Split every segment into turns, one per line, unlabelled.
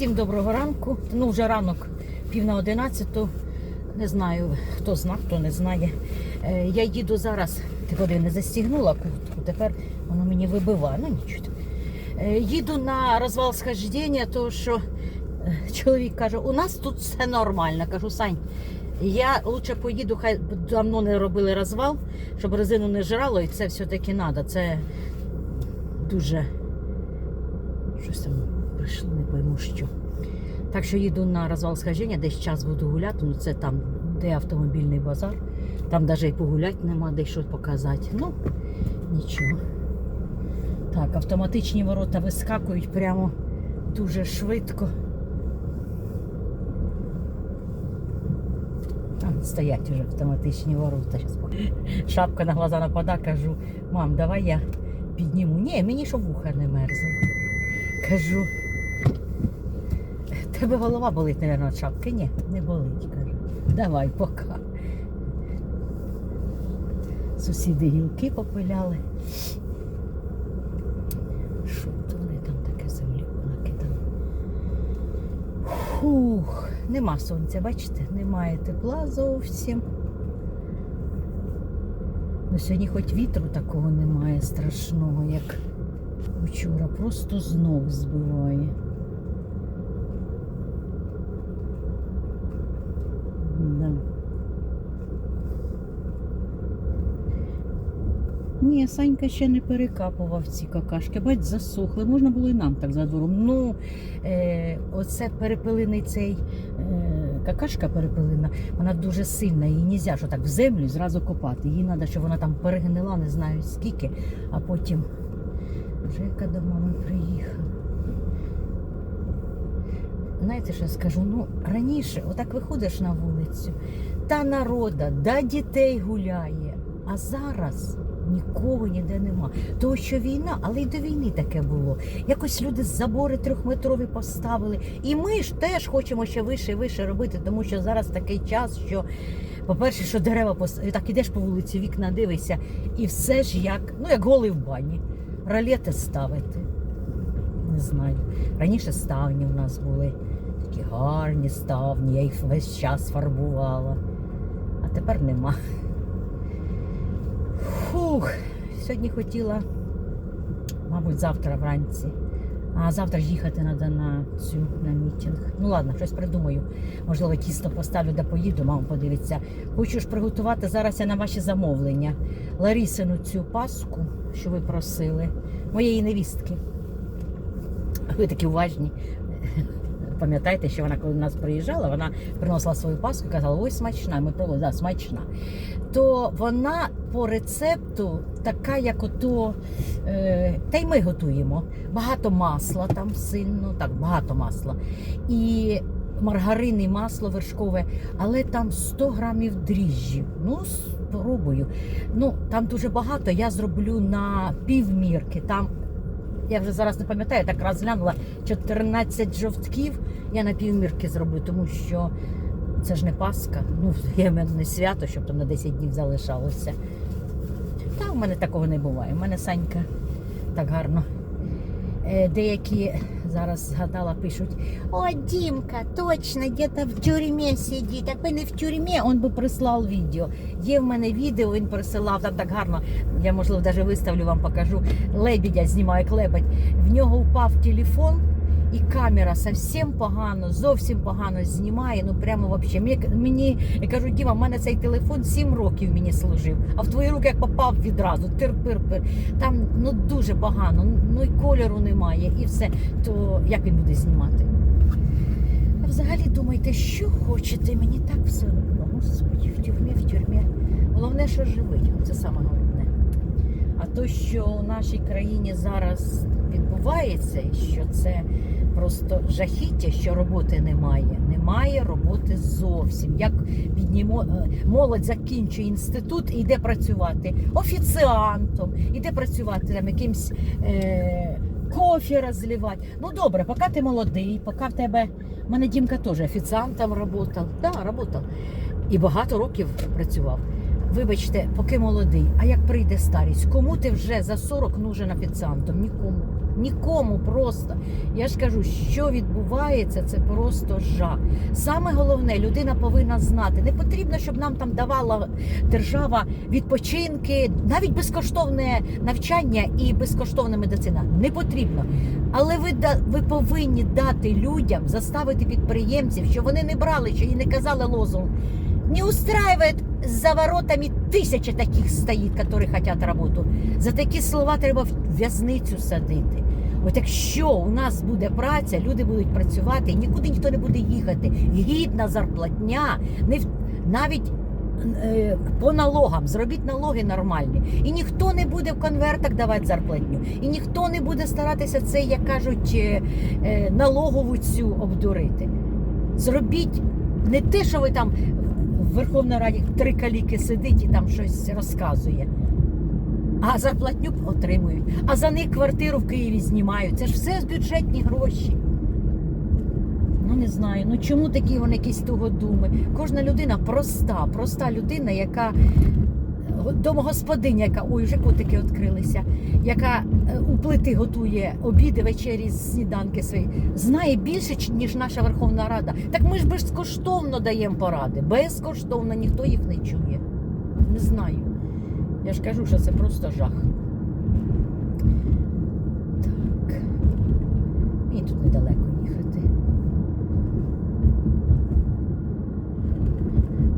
Всім доброго ранку. Ну, вже ранок, пів на одинадцяту. Не знаю, хто зна, хто не знає. Е, я їду зараз, ти води не застігнула куртку, тепер воно мені вибиває. Ну нічого. Е, їду на розвал схождення, тому що е, чоловік каже, у нас тут все нормально. Кажу, Сань, я лучше поїду, хай давно не робили розвал, щоб резину не жрало, і це все-таки треба. Це дуже щось там прийшло, пойму що. Так що їду на розвал схождення, десь час буду гуляти. Ну це там, де автомобільний базар. Там навіть і погуляти нема, де щось показати. Ну, нічого. Так, автоматичні ворота вискакують прямо дуже швидко. Там стоять уже автоматичні ворота. Шапка на глаза напада, кажу, мам, давай я підніму. Ні, мені щоб вуха не мерзло. Кажу, тебе голова болить, мабуть, від шапки? Ні, не болить, кажу. Давай, пока. Сусіди гілки попиляли. Що вони там таке землі накидали? Фух, нема сонця, бачите, немає тепла зовсім. Ну, сьогодні хоч вітру такого немає страшного, як вчора. Просто знов збиває. Да. Ні, Санька ще не перекапував ці какашки. Бать, засохли. Можна було і нам так за двором. Ну, е, оце перепилиний цей е, какашка перепилина, вона дуже сильна, її не можна що так в землю зразу копати. Їй треба, щоб вона там перегнила, не знаю скільки, а потім Жека до мами приїхав. Знаєте, що я скажу? Ну, раніше, отак виходиш на вулицю, та народа, да дітей гуляє, а зараз нікого ніде нема. Того, що війна, але й до війни таке було. Якось люди забори трьохметрові поставили. І ми ж теж хочемо ще вище і вище робити, тому що зараз такий час, що, по-перше, що дерева пос... так ідеш по вулиці, вікна дивишся, і все ж як, ну, як голий в бані. Ролети ставити. Не знаю. Раніше ставні у нас були такі гарні ставні, я їх весь час фарбувала. А тепер нема. Фух, сьогодні хотіла, мабуть, завтра вранці. А завтра ж їхати треба на цю на мітинг. Ну ладно, щось придумаю. Можливо, тісто поставлю да поїду, мама подивиться. Хочу ж приготувати зараз я на ваші замовлення. Ларісину цю паску, що ви просили, моєї невістки. Ви такі уважні. Пам'ятаєте, що вона, коли до нас приїжджала, вона приносила свою паску і казала, ой, смачна. Ми пробували, да, смачна. То вона по рецепту така, як ото, е, та й ми готуємо. Багато масла там сильно, так, багато масла. І маргарин і масло вершкове, але там 100 грамів дріжджів. Ну, спробую. Ну, там дуже багато. Я зроблю на півмірки. Там я вже зараз не пам'ятаю, так розглянула 14 жовтків. Я на півмірки зроблю, тому що це ж не Пасха. Ну, є в мене не свято, щоб там на 10 днів залишалося. Та в мене такого не буває. У мене Санька так гарно. Е, Деякі зараз згадала, пишуть: О, Дімка, точно, де-то в тюрмі сидить. Якби не в тюрмі, він би прислав відео. Є в мене відео, він присилав там так гарно. Я, можливо, навіть виставлю вам покажу. Лебідя знімає клепать. В нього впав телефон. І камера зовсім погано, зовсім погано знімає. Ну прямо вообще. Мені, я кажу, Діма, в мене цей телефон 7 років мені служив, а в твої руки як попав відразу, тир-пир-пир. Там ну дуже погано, ну і кольору немає, і все. То як він буде знімати? Взагалі думайте, що хочете, мені так все одно. Господи, в тюрмі, в тюрмі. Головне, що живий, це саме головне. А то, що у нашій країні зараз відбувається, що це просто жахіття, що роботи немає. Немає роботи зовсім. Як піднімо е, молодь закінчує інститут і йде працювати офіціантом, іде працювати там якимсь е, кофі розливати. Ну добре, поки ти молодий, поки в тебе. У мене Дімка теж офіціантом. Так, да, працював. І багато років працював. Вибачте, поки молодий, а як прийде старість, кому ти вже за 40 нужен офіціантом? Нікому. Нікому просто. Я ж кажу, що відбувається, це просто жах. Саме головне, людина повинна знати. Не потрібно, щоб нам там давала держава відпочинки, навіть безкоштовне навчання і безкоштовна медицина. Не потрібно. Але ви, ви повинні дати людям, заставити підприємців, що вони не брали, що і не казали лозунг. Не устраивает за воротами тисячі таких стоїть, які хочуть роботу. За такі слова треба в в'язницю садити. От якщо у нас буде праця, люди будуть працювати, нікуди ніхто не буде їхати. Гідна зарплатня, не в- навіть е, по налогам, зробіть налоги нормальні. І ніхто не буде в конвертах давати зарплатню. І ніхто не буде старатися це, як кажуть, е, е, налогову цю обдурити. Зробіть не те, що ви там в Верховній Раді три каліки сидить і там щось розказує. А зарплатню отримують. А за них квартиру в Києві знімають. Це ж все з бюджетні гроші. Ну не знаю. Ну чому такі вони якісь тугодуми? Кожна людина проста, проста людина, яка домогосподиня, яка ой, вже котики відкрилися, яка у плити готує обіди, вечері, сніданки свої, знає більше, ніж наша Верховна Рада. Так ми ж безкоштовно даємо поради. Безкоштовно ніхто їх не чує. Не знаю. Я ж кажу, що це просто жах. Так. Мені тут недалеко їхати.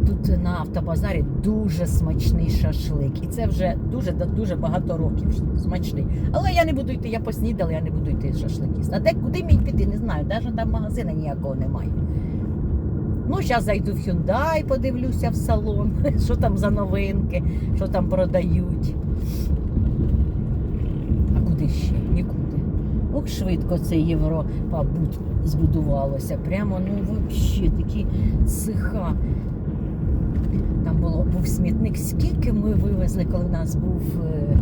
Тут на автобазарі дуже смачний шашлик. І це вже дуже дуже багато років смачний. Але я не буду йти, я поснідала, я не буду йти шашлик їсти. А де куди мені піти, не знаю. Навіть там магазину ніякого немає. Ну, зараз зайду в Hyundai, подивлюся в салон, що там за новинки, що там продають. А куди ще? Нікуди. Ох, швидко це Європа збудувалося. Прямо, ну, взагалі, такі цеха. Було, був смітник. Скільки ми вивезли, коли в нас був е,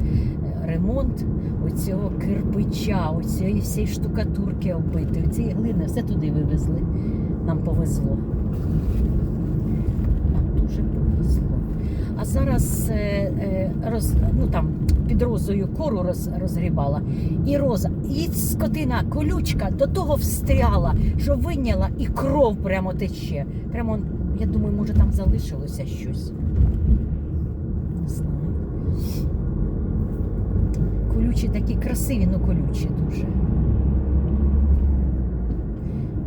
ремонт оцього кирпича, оцієї всієї штукатурки оббитої, цієї глини, все туди вивезли. Нам повезло. Нам дуже повезло. А зараз е, е, роз, ну, там, під розою кору роз, розгрібала. І роза, і скотина, колючка до того встряла, що виняла, і кров прямо тече. Прямо, я думаю, може там залишилося щось. Не знаю. Колючі такі красиві, ну колючі дуже.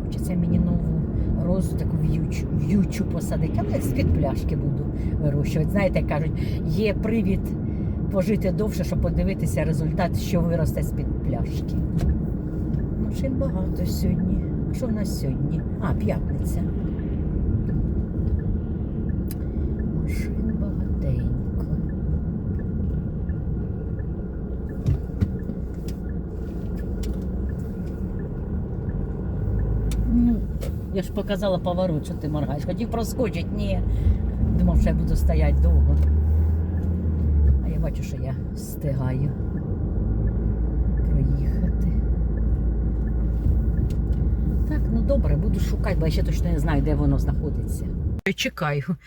Хочеться мені нову розу таку в'ючу, в'ючу посадити. Але з-під пляшки буду вирощувати. Знаєте, як кажуть, є привід пожити довше, щоб подивитися результат, що виросте з-під пляшки. Машин багато сьогодні. Що в нас сьогодні? А, п'ятниця. Машин багатенько. Ну, я ж показала поворот, що ти моргаєш. Хотів проскочити, ні. Думав, що я буду стояти довго. А я бачу, що я встигаю проїхати. Так, ну добре, буду шукати, бо я ще точно не знаю, де воно знаходиться. Чекаю.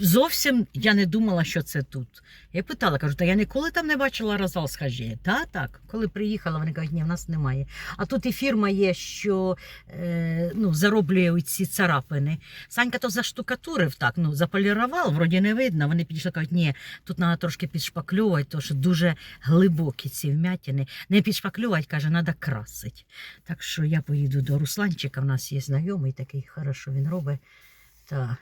Зовсім я не думала, що це тут. Я питала, кажу, та я ніколи там не бачила розвал схожі. Та так, коли приїхала, вони кажуть, ні, в нас немає. А тут і фірма є, що е, ну, зароблює ці царапини. Санька то заштукатурив так, ну, заполірував, вроді не видно. Вони підійшли, кажуть, ні, тут треба трошки підшпаклювати, тому що дуже глибокі ці вмятини. Не підшпаклювати, каже, треба красити. Так що я поїду до Русланчика, в нас є знайомий такий, хорошо він робить. Та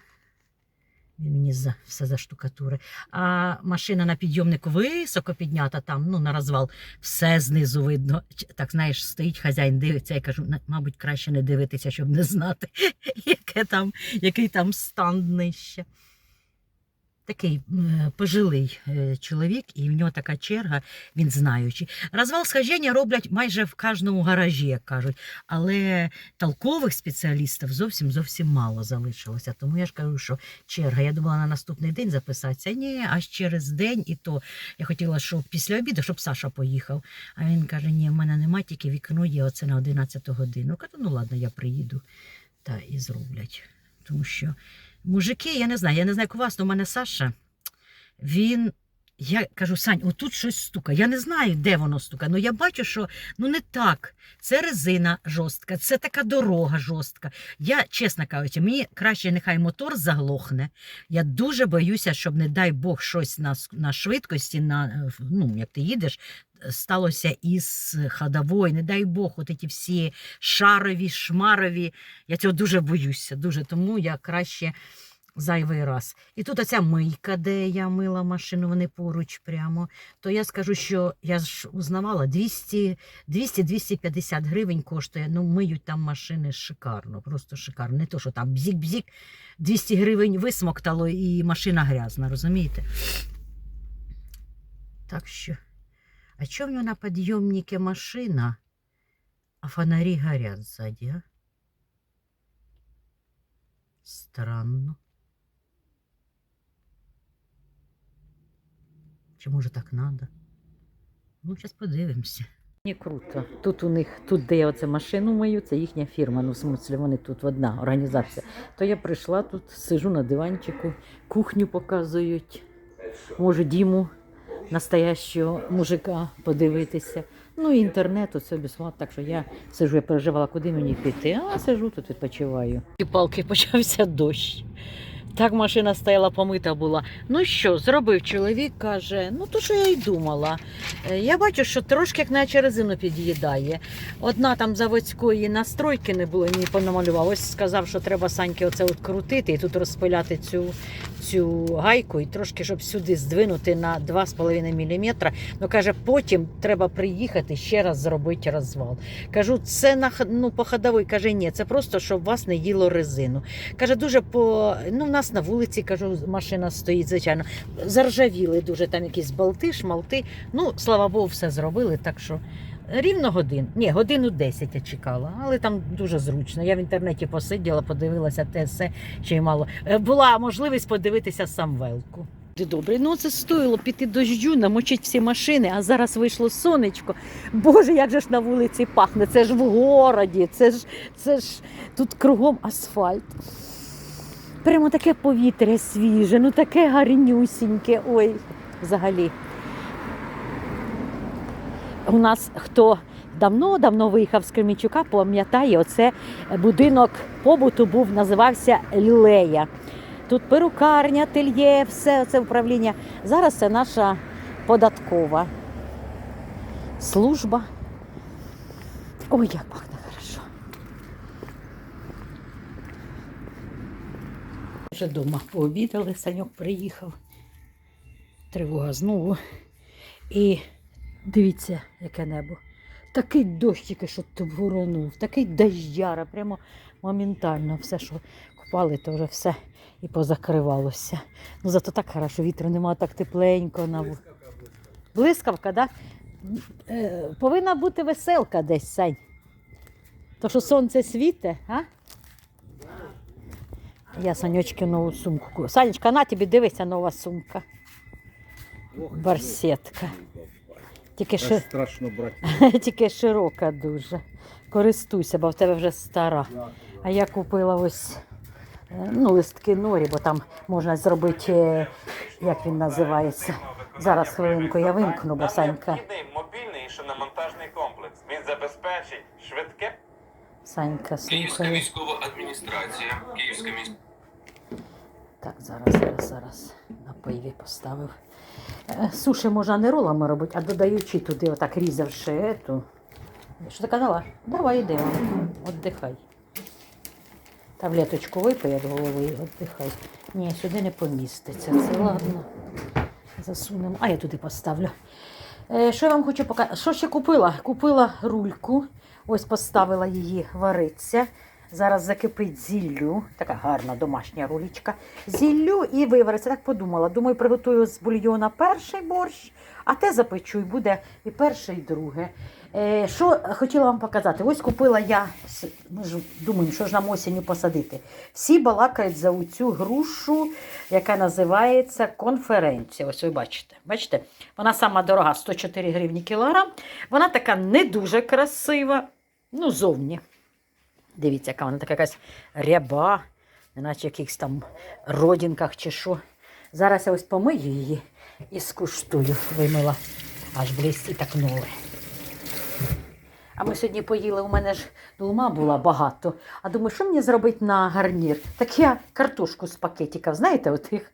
він мені за, все заштукатури. А машина на підйомнику високо піднята, там, ну, на розвал, все знизу видно. Так, знаєш, стоїть хазяїн, дивиться. Я кажу, мабуть, краще не дивитися, щоб не знати, яке там, який там стан нижче. Такий пожилий е, чоловік, і в нього така черга, він знаючий. Розвал схожіння роблять майже в кожному гаражі, як кажуть. Але толкових спеціалістів зовсім зовсім мало залишилося. Тому я ж кажу, що черга. Я думала на наступний день записатися. Ні, аж через день і то я хотіла, щоб після обіду, щоб Саша поїхав. А він каже: Ні, в мене нема, тільки вікно є оце на 11 годину. Кажу, ну ладно, я приїду та і зроблять. Тому що мужики, я не знаю, я не знаю, як у вас, у мене Саша, він я кажу, Сань, отут щось стука. Я не знаю, де воно стука. Ну я бачу, що ну не так. Це резина жорстка, це така дорога жорстка. Я, чесно кажучи, мені краще нехай мотор заглохне. Я дуже боюся, щоб, не дай Бог, щось на, на швидкості, на, е, ну, як ти їдеш, сталося із ходовою, не дай Бог, от ці всі шарові, шмарові. Я цього дуже боюся, дуже тому я краще зайвий раз. І тут оця мийка, де я мила машину, вони поруч прямо. То я скажу, що я ж узнавала 200 200-250 гривень коштує. Ну, миють там машини шикарно, просто шикарно. Не то, що там бзік-бзік, 200 гривень висмоктало і машина грязна, розумієте? Так що, а чому в нього на підйомнике машина, а фонарі горять ззаді, а? Странно. Чи може так надо? Ну, зараз подивимося. Не круто. Тут у них, тут, де я оце машину мию, це їхня фірма. Ну, в смислі, вони тут одна організація. То я прийшла тут, сижу на диванчику, кухню показують. Можу Діму, настоящого мужика, подивитися. Ну, інтернет, оце безплатно. Так що я сижу, я переживала, куди мені піти. А сижу тут відпочиваю. І палки почався дощ. Так машина стояла помита була. Ну що, зробив чоловік, каже, ну то що я й думала. Е, Я бачу, що трошки як наче резину під'їдає. Одна там заводської настройки не було, мені понамалював. Ось сказав, що треба Саньки оце от крутити і тут розпиляти цю, цю гайку і трошки, щоб сюди здвинути на 2,5 мм. Ну каже, потім треба приїхати ще раз зробити розвал. Кажу, це на ну, по ходовій. Каже, ні, це просто щоб вас не їло резину. Каже, дуже по ну, нас на вулиці, кажу, машина стоїть, звичайно. Заржавіли дуже там якісь болти, шмалти. Ну, слава Богу, все зробили. Так що рівно годин. Ні, годину 10 я чекала, але там дуже зручно. Я в інтернеті посиділа, подивилася те все, ще й мало. Е, Була можливість подивитися самвелку. Добре, ну це стоїло піти дощу, намочить всі машини, а зараз вийшло сонечко. Боже, як же ж на вулиці пахне? Це ж в городі, це ж, це ж тут кругом асфальт. Прямо таке повітря свіже, ну таке гарнюсіньке. Ой, взагалі. У нас хто давно-давно виїхав з Кремічука, пам'ятає, оце будинок побуту був, називався Лілея. Тут перукарня, ательє, все це управління. Зараз це наша податкова служба. Ой, як пахне хорошо. Вже вдома пообідали, Саньок приїхав. Тривога знову. І дивіться, яке небо. Такий дощ тільки що воронув, такий дождяра, прямо моментально все, що купали, то вже все і позакривалося. Ну зато так хорошо, вітру нема, так тепленько. Ву- Блискавка, так? Да? Е, повинна бути веселка десь, Сань. То що сонце світе, а? Я Санечки нову сумку. купила. Санечка, на тобі дивися нова сумка. Барсетка. Тільки,
Аж
ши...
страшно брати.
Тільки широка дуже. Користуйся, бо в тебе вже стара. А я купила ось е, ну, листки норі, бо там можна зробити, е, як він називається. Зараз хвилинку я вимкну, бо Санька,
мобільний шиномонтажний комплекс. Він забезпечить швидке
Санька
Київська військова адміністрація, Київська міська
Так, зараз, зараз, зараз на пиві поставив. Е, Суші можна не ролами робити, а додаючи туди, отак різавши ету. Що ти казала? Давай йдемо, віддихай. Таблеточку випий від голови і віддихай. Ні, сюди не поміститься. Це ладно. Засунемо. А я туди поставлю. Е, що я вам хочу показати? Що ще купила? Купила рульку. Ось поставила її вариться. Зараз закипить зіллю. Така гарна домашня рулічка. Зіллю і вивариться. Так подумала. Думаю, приготую з бульйона перший борщ, а те запечу і буде і перше, і друге. Е, що хотіла вам показати? Ось купила я, ми ж думаємо, що ж нам осінню посадити. Всі балакають за оцю грушу, яка називається конференція. Ось ви бачите. Бачите? Вона сама дорога 104 гривні кілограм. Вона така не дуже красива. Ну, зовні. Дивіться, яка вона така якась ряба, неначе якихось там родинках чи що. Зараз я ось помию її і скуштую. Вимила аж близькі так нове. А ми сьогодні поїли, у мене ж долма була багато. А думаю, що мені зробити на гарнір? Так я картошку з пакетиків, знаєте, отих.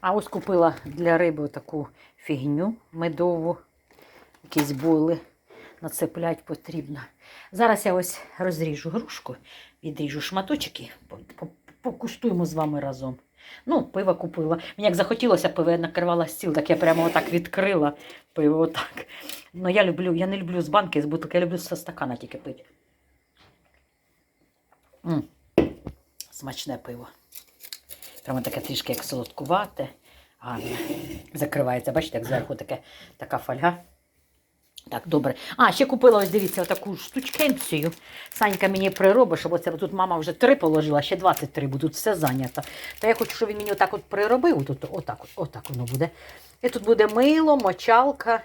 А ось купила для риби таку фігню медову, якісь були. Нацеплять потрібно. Зараз я ось розріжу грушку, відріжу шматочки, по- по- покуштуємо з вами разом. Ну, пиво купила. Мені як захотілося пиво, я накривала стіл, так я прямо отак відкрила пиво отак. Ну, я люблю, я не люблю з банки, з бутилки, я люблю зі стакана тільки пити. М, Смачне пиво. Прямо таке трішки як солодкувате. Гарне. Закривається, бачите, як зверху таке, така фольга. Так, добре. А, ще купила, ось дивіться, таку штучкенцію. Санька мені приробить, щоб оце тут мама вже три положила, ще 23 будуть, все зайнято. Та я хочу, щоб він мені отак от приробив. Тут, отак, отак воно буде. І тут буде мило, мочалка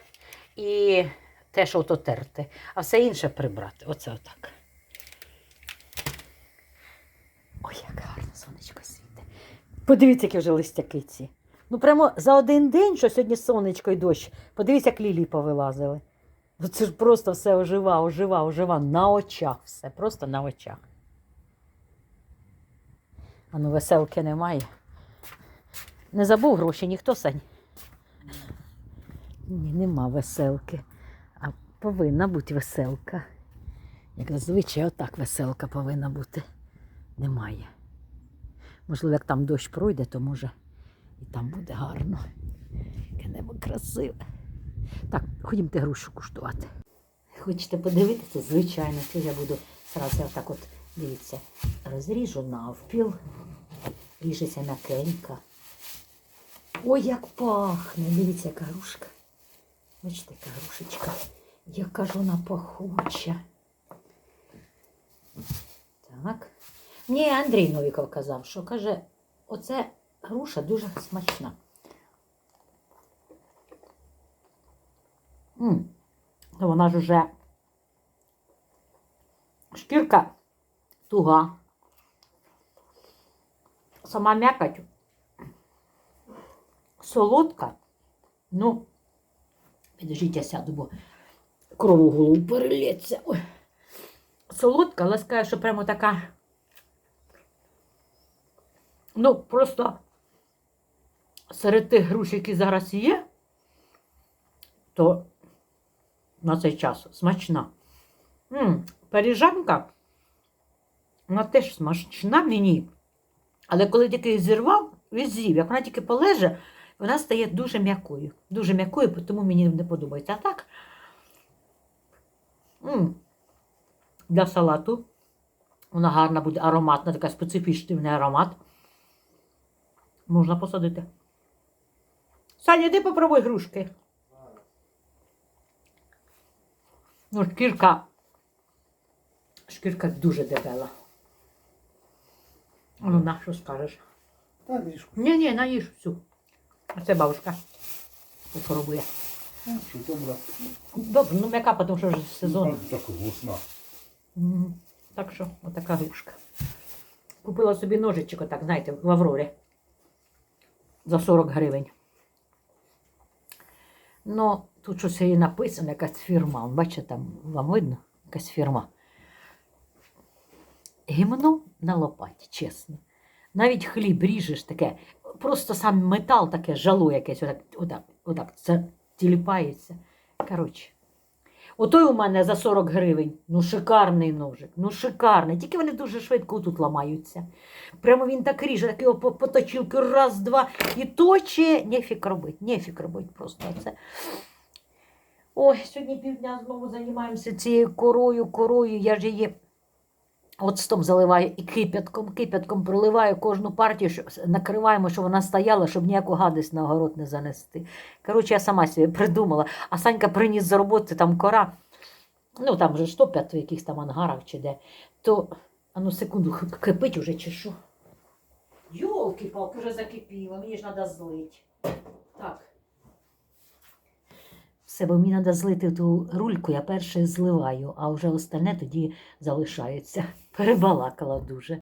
і те, що ото терти. А все інше прибрати. Оце отак. Ой, як гарно сонечко світе. Подивіться, які вже листяки ці. Ну, прямо за один день, що сьогодні сонечко і дощ. Подивіться, як лілії повилазили. Ну, Це ж просто все ожива, ожива, ожива. На очах все, просто на очах. А ну веселки немає. Не забув гроші ніхто Сань? Ні, нема веселки. А повинна бути веселка. Як зазвичай, отак веселка повинна бути. Немає. Можливо, як там дощ пройде, то може і там буде гарно. Яке небо красиве. Так, ходімте грушу куштувати. Хочете подивитися? Звичайно, це я буду зразу отак от, дивіться, розріжу навпіл, ріжеться м'якенька. Ой, як пахне! Дивіться, яка грушка. Бачите, яка грушечка. Яка ж вона пахуча. Так. Мені Андрій Новіков казав, що каже, оце груша дуже смачна. То вона ж уже шкірка туга. Сама м'якоть солодка. Ну, підождіть, я сяду, бо кров у голову перелється. Ой. Солодка, але що прямо така. Ну, просто серед тих груш, які зараз є, то на цей час смачна. М, Паріжанка, вона теж смачна мені. Але коли тільки зірвав, відзрів, як вона тільки полеже, вона стає дуже м'якою. Дуже м'якою, тому мені не подобається. А так, м, для салату вона гарна буде, ароматна, така специфічний аромат. Можна посадити. Саня, іди попробуй грушки. Ну, шкірка. Шкірка дуже дебела. Ну, на що скажеш?
Та мішку.
Ні, ні, наїж всю. А це бабушка попробує.
Що добре.
Добре, ну м'яка, тому що вже сезон.
Так вкусна.
Мгм. Так що, отака грушка. Купила собі ножичок, отак, знаєте, в Аврорі. За 40 гривень. Ну, тут щось і написано, якась фірма. Бачите, там вам видно? Якась фірма. Гімно на лопаті, чесно. Навіть хліб ріжеш таке, просто сам метал таке, жало якесь, отак, отак, отак, це тіліпається. Коротше. Отой у мене за 40 гривень. Ну, шикарний ножик, ну шикарний. Тільки вони дуже швидко тут ламаються. Прямо він так ріже, так його по- по раз, два і точе. Нефік робить, нефік робить просто це. Ой, сьогодні півдня знову займаємося цією корою, корою. Я ж її оцтом заливаю і кипятком, кипятком проливаю кожну партію, що накриваємо, щоб вона стояла, щоб ніяку гадость на огород не занести. Коротше, я сама собі придумала. А Санька приніс за роботи там кора. Ну там вже ж топлять в якихось там ангарах чи де. То, а ну секунду, кипить уже чи що? Йолки-палки, вже закипіло, мені ж треба злити. Так. Все, бо мені треба злити ту рульку, я перше зливаю, а вже остальне тоді залишається. Перебалакала дуже.